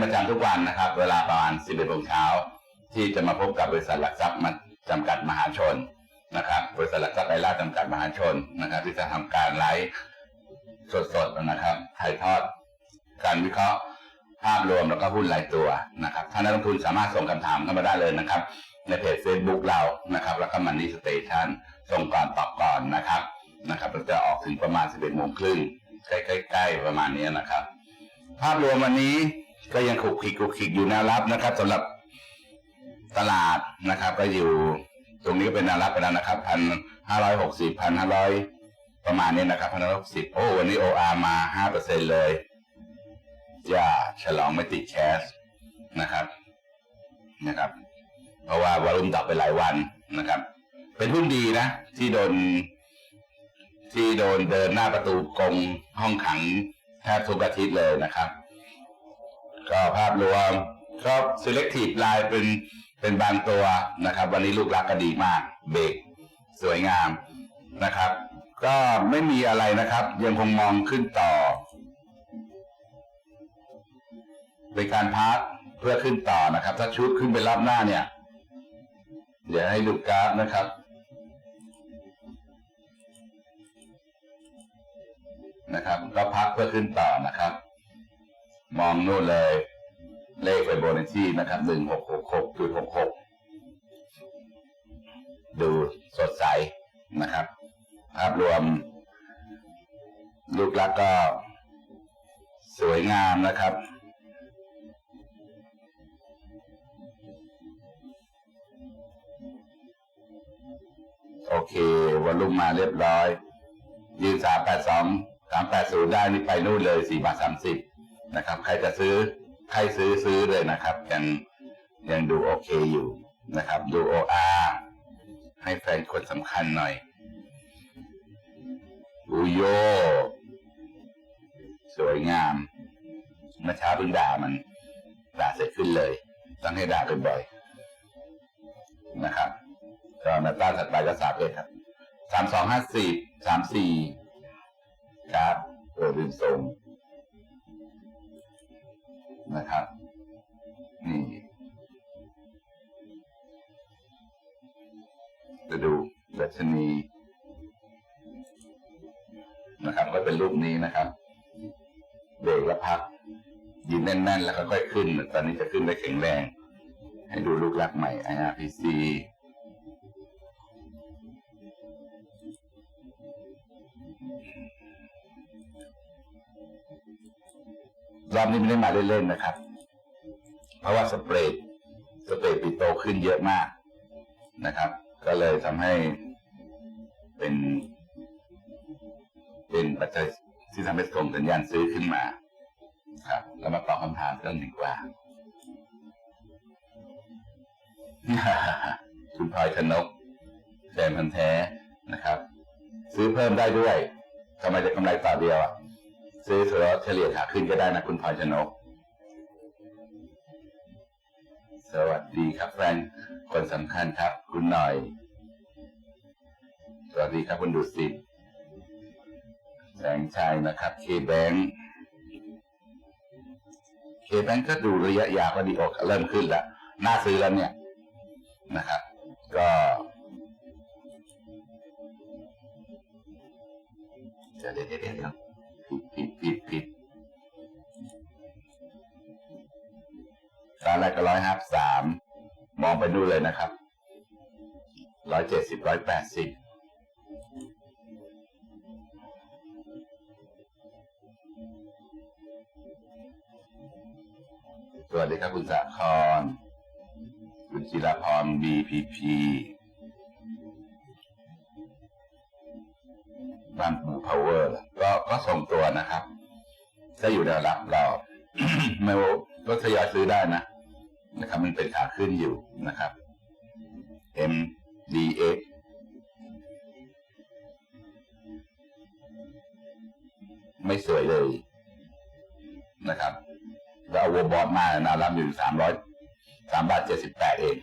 เป็นประจำทุกวันนะครับ เวลาประมาณ 11โมงเช้า ที่จะมาพบกับบริษัทหลักทรัพย์มาจำกัดมหาชนนะครับบริษัทหลักทรัพย์ไอราจำกัดมหาชนนะครับ ที่จะทำการไลฟ์สดๆนะครับถ่ายทอดการวิเคราะห์ภาพรวมแล้วก็หุ้นรายตัวนะครับท่านนักลงทุนสามารถส่งคำถามเข้ามาได้เลยนะครับ ในเพจ Facebook เรานะครับ แล้วก็มันนี่สเตชันส่งก่อนตอบก่อนนะครับนะครับเราจะออกถึงประมาณ 11โมงครึ่งใกล้ๆประมาณนี้นะครับ ภาพรวมวันนี้ ก็ยังขุกขิกขุกขิกอยู่แนวรับนะครับสำหรับตลาดนะครับ ก็อยู่ตรงนี้ก็เป็นแนวรับไปแล้วนะครับพันห้าร้อยหกสิบพันห้าร้อยประมาณนี้นะครับพันห้าร้อยหกสิบโอ้วันนี้โออามาห้าเปอร์เซ็นเลยอย่าฉลองไม่ติดแคสนะครับนะครับ เพราะว่าวอลุ่มดับไปหลายวันนะครับ เป็นหุ้นดีนะ ที่โดน ที่โดนเดินหน้าประตูกรงห้องขังแทบทุกอาทิตย์เลยนะครับ ก็ภาพรวมก็ selective line เป็นเป็นบางตัวนะครับ วันนี้ลูกรักก็ดีมาก เบรกสวยงามนะครับ ก็ไม่มีอะไรนะครับ ยังคงมองขึ้นต่อเป็นการพักเพื่อขึ้นต่อนะครับ ถ้าชุดขึ้นไปรอบหน้าเนี่ย เดี๋ยวให้ดูกราฟนะครับ นะครับ ก็พักเพื่อขึ้นต่อนะครับ มองนู่นเลย เลขไปโบนัที่นะครับหนึ่งหกหกหกจุดหกหกดูสดใสนะครับ ภาพรวม ลูกลักษณ์ก็สวยงามนะครับโอเควอลลุ่มมาเรียบร้อยยืนสามแปดสองสามแปดศูนย์ได้นี่ไปนู่นเลยสี่บาทสามสิบ นะครับ ใครจะซื้อใครซื้อซื้อเลยนะครับ ยังยังดูโอเคอยู่นะครับ ดูโออาให้แฟนคนสำคัญหน่อยอุโย สวยงามเมื่อเช้าเพิ่งด่ามันด่าเสร็จขึ้นเลย ต้องให้ด่าบ่อยๆนะครับก็นาต้าถัดไปก็สามเอ็ดครับสามสองห้าสี่สามสี่ครับเออดึงทรง นะครับ นี่จะดูดัชนีนะครับ ก็เป็นรูปนี้นะครับเบรกแล้วพักยืนแน่นๆ แล้วก็ค่อยขึ้น ตอนนี้จะขึ้นได้แข็งแรง ให้ดูลูกลักษณ์ใหม่ IRPC รอบนี้ไม่ได้มาเล่นๆนะครับ เพราะว่าสเปรดสเปรดปิโตขึ้นเยอะมากนะครับ ก็เลยทำให้เป็น เป็นปัจจัยที่ทำให้ส่งสัญญาณซื้อขึ้นมา ครับแล้วมาตอบคำถามกันดีกว่าคุณพลอยชนกแฟนพันธ์แท้นะครับ ซื้อเพิ่มได้ด้วยทำไมจะกำไรต่อเดียวอะ ซื้อเถอะเฉลี่ยขาขึ้นก็ได้นะคุณพลอยชนก สวัสดีครับแฟนคนสำคัญครับ คุณหน่อย สวัสดีครับคุณดุสิตแสงชัยนะครับเคแบงเคแบงก็ดูระยะยาวก็ดีออกเริ่มขึ้นแล้วน่าซื้อแล้วเนี่ยนะครับ ก็เดี๋ยวเดี๋ยวเดี๋ยว ผิดผิดผิดผิดตอนแรกก็ร้อยห้าสามมองไปดูเลยนะครับร้อยเจ็ดสิบร้อยแปดสิบสวัสดีครับคุณสาคร คุณจิรพร BPP บ้านปูพาวเวอร์ก็ก็ส่งตัวนะครับก็อยู่แนวรับเรา ไม่ว่าก็ทยอยซื้อได้นะนะครับ มันเป็นขาขึ้นอยู่นะครับ MDX ไม่สวยเลยนะครับ แล้วเอาวบอสมาแนวรับอยู่สามร้อยสามบาทเจ็ดสิบแปดเอง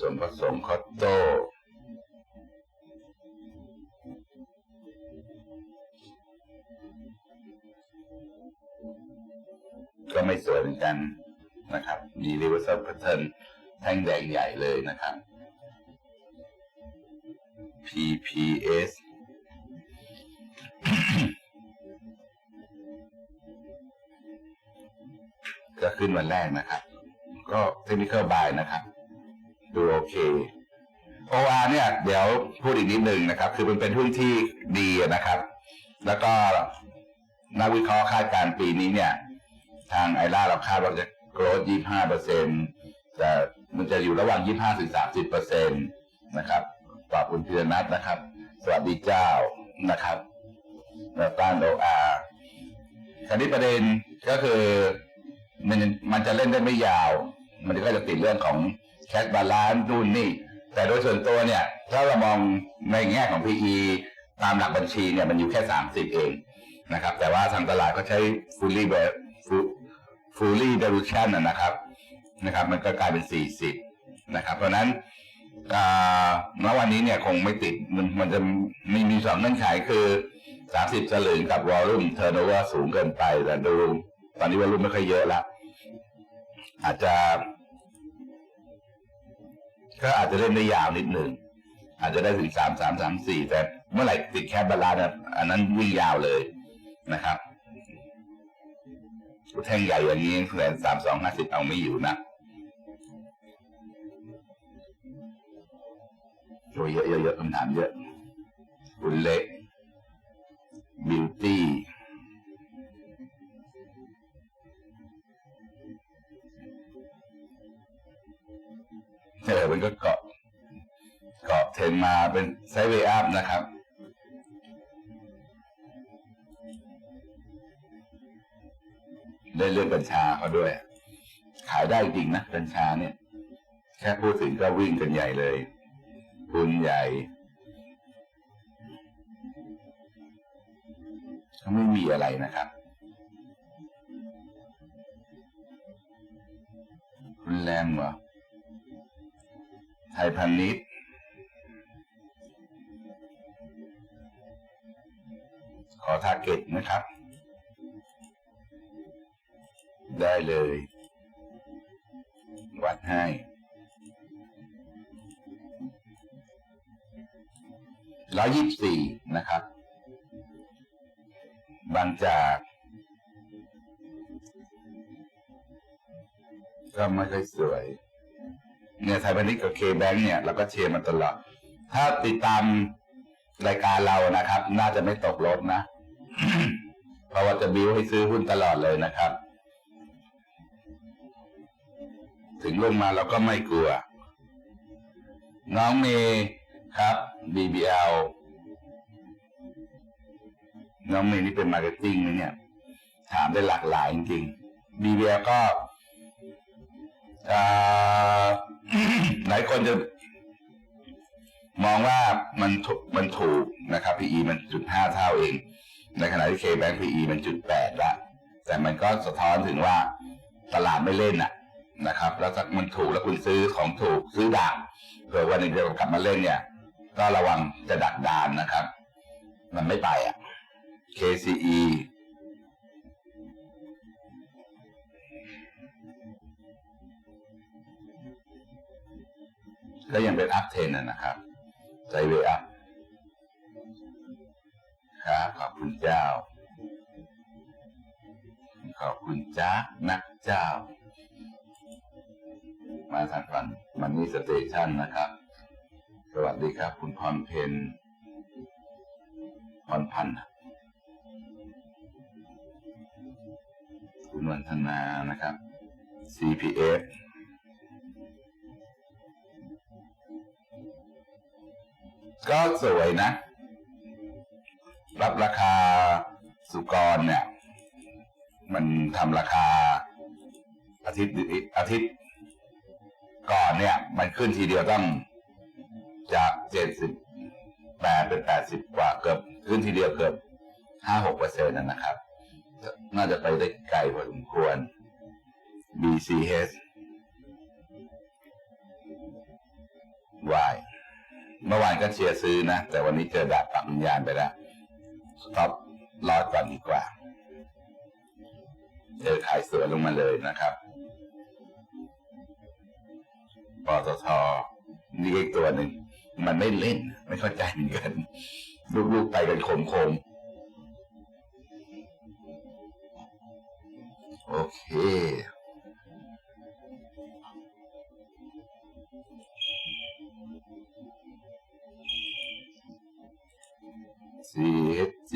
ส่วนผสมคอตโต้ก็ไม่สวยเหมือนกันนะครับ มี reversal pattern แท่งแดงใหญ่เลยนะครับ PPS ก็ขึ้นวันแรกนะครับ ก็ technical บายนะครับ ดูโอเค OR เนี่ยเดี๋ยวพูดอีกนิดหนึ่งนะครับ คือมันเป็นหุ้นที่ดีนะครับ แล้วก็นักวิเคราะห์คาดการณ์ปีนี้เนี่ย ทางไอร่าเราคาดว่าจะโกรธ25เปอร์เซ็นต์แต่มันจะอยู่ระหว่าง 25ถึง30เปอร์เซ็นต์นะครับตอบคุณพีรนัทนะครับ สวัสดีเจ้านะครับแล้วต้านโออาร์คราวนี้ประเด็นก็คือมันมันจะเล่นได้ไม่ยาว มันก็จะติดเรื่องของ แคชบาลานซ์นู่นนี่ แต่โดยส่วนตัวเนี่ย ถ้าเรามองในแง่ของ PE ตามหลักบัญชีเนี่ยมันอยู่แค่ 30 เองนะครับ แต่ว่าทางตลาดก็ใช้ fully fully dilution นะนะครับนะครับ มันก็กลายเป็น 40 นะครับ เพราะนั้นอ่าณวันนี้เนี่ยคงไม่ติดมันมันจะมีมีสองเงื่อนไขคือ 30 สลึงกับวอลลุ่มเทอร์โนเวอร์สูงเกินไปแต่ดู ตอนนี้วอลลุ่มไม่ค่อยเยอะแล้วอาจจะ ก็อาจจะเล่นได้ยาวนิดหนึ่งอาจจะได้ถึงสามสามสามสี่แต่เมื่อไหร่ติดแคบบาลานซ์เนี่ยอันนั้นวิ่งยาวเลยนะครับแท่งใหญ่อย่างนี้แสนสามสองห้าสิบเอาไม่อยู่นะโอ้ยเยอะเยอะเยอะคำถามเยอะคุณเล็กบิวตี้ เออมันก็เกาะเกาะเทรนมาเป็นไซด์เวย์อัพนะครับ ได้เรื่องกัญชาเขาด้วย ขายได้จริงนะกัญชาเนี่ย แค่พูดถึงก็วิ่งกันใหญ่เลยทุนใหญ่เขาไม่มีอะไรนะครับคุณแรมเหรอ ไทยพันนิดขอทาร์เก็ตนะครับ ได้เลย วัดให้ร้อยยี่สิบสี่นะครับ บางจาก ก็ไม่ค่อยสวย เนี่ยไทยพาณิชย์กับเคแบงเนี่ยเราก็เชียร์มาตลอด ถ้าติดตามรายการเรานะครับ น่าจะไม่ตกลบนะ เพราะว่าจะบิ้วให้ซื้อหุ้นตลอดเลยนะครับ ถึงลงมาเราก็ไม่กลัว น้องเมย์ครับ BBL น้องเมย์นี่เป็นมาร์เก็ตติ้งนะเนี่ย ถามได้หลากหลายจริงๆ BBL ก็อ่า หลายคนจะมองว่ามันมันถูกนะครับ PE มันจุดห้าเท่าเอง ในขณะที่ K-Bank PE มันจุดแปดละแต่มันก็สะท้อนถึงว่าตลาดไม่เล่นน่ะนะครับ แล้วถ้ามันถูกแล้วคุณซื้อของถูกซื้อดักเผื่อวันหนึ่งเดี๋ยวกลับมาเล่นเนี่ย ก็ระวังจะดักดานนะครับ มันไม่ไปอะ KCE ก็ยังเป็นอัพเทนนะครับไซเวอัพครับขอบคุณเจ้า ขอบคุณจ้านักเจ้า มาทางฝั่งมันนี่สเตชันนะครับ สวัสดีครับ คุณพรเพนพรพันธ์คุณวันธนานะครับ CPF ก็สวยนะ รับราคาสุกรเนี่ย มันทำราคา อาทิตย์อาทิตย์ก่อนเนี่ย มันขึ้นทีเดียวต้องจากเจ็ดสิบแปดเป็นแปดสิบกว่าเกือบขึ้นทีเดียวเกือบห้าหกเปอร์เซ็นต์นะครับ น่าจะไปได้ไกลพอสมควร BCH Y เมื่อวานก็เชียร์ซื้อนะ แต่วันนี้เจอดาบปักวิญญาณไปแล้วสต็อปรอดก่อนดีกว่า เจอขายสวนลงมาเลยนะครับปตทนี่อีกตัวหนึ่ง มันไม่เล่น ไม่เข้าใจเหมือนกันลูกๆไปกันโคมๆโอเค CHG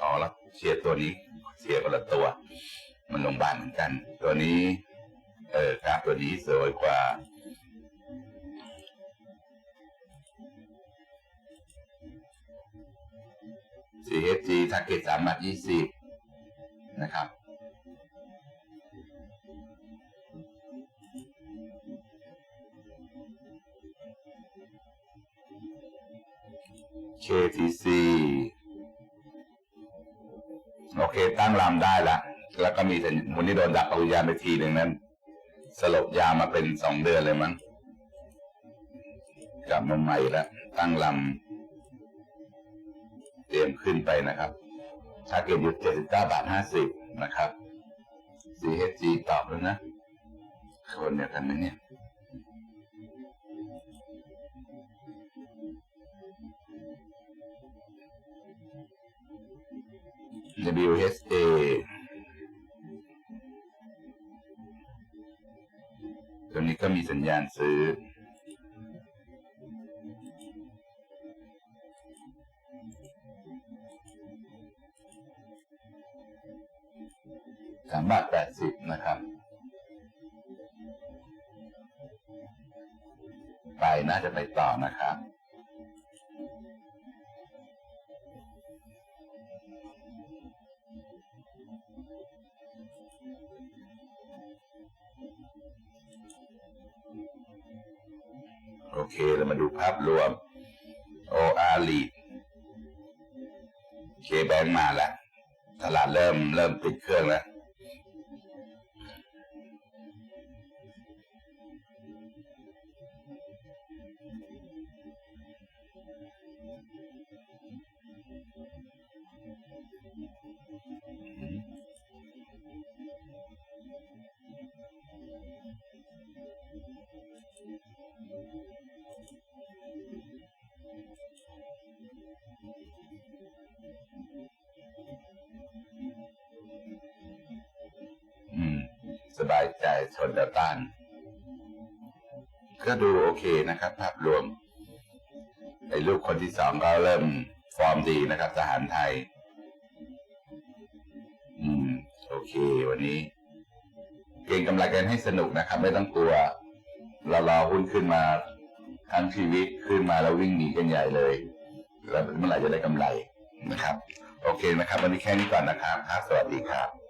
อ๋อแล้วเชียร์ตัวนี้เชียร์คนละตัว มันโรงพยาบาลเหมือนกัน ตัวนี้ เออกราฟตัวนี้สวยกว่า CHG ทาร์เก็ตสามบาทยี่สิบ นะครับ KTC โอเค ตั้งลำได้ละแล้วก็มีสัญวันนี้โดนดับปริญาณไปทีหนึ่งนั้น สลบยามาเป็นสองเดือนเลยมั้งกลับมาใหม่แล้วตั้งลำเตรียมขึ้นไปนะครับ ถ้าเกิดอยู่เจ็ดสิบเก้าบาทห้าสิบนะครับ CHG ตอบแล้วนะ คนเดียวกันไหมเนี่ย WHA ตัวนี้ก็มีสัญญาณซื้อามบาทแปดสิบนะครับ ไปน่าจะไปต่อนะครับโอเค เรามาดูภาพรวม OR Lead K Bank มาแล้ว ตลาดเริ่มเริ่มติดเครื่องแล้ว ต้านก็ดูโอเคนะครับ ภาพรวมไอ้ลูกคนที่สองก็เริ่มฟอร์มดีนะครับ ทหารไทย อืม โอเค วันนี้ เก่งกำไรกันให้สนุกนะครับ ไม่ต้องกลัวเรารอหุ้นขึ้นมาทั้งชีวิตขึ้นมาแล้ววิ่งหนีกันใหญ่เลย แล้วเมื่อไหร่จะได้กำไรนะครับ โอเคนะครับ วันนี้แค่นี้ก่อนนะครับครับสวัสดีครับ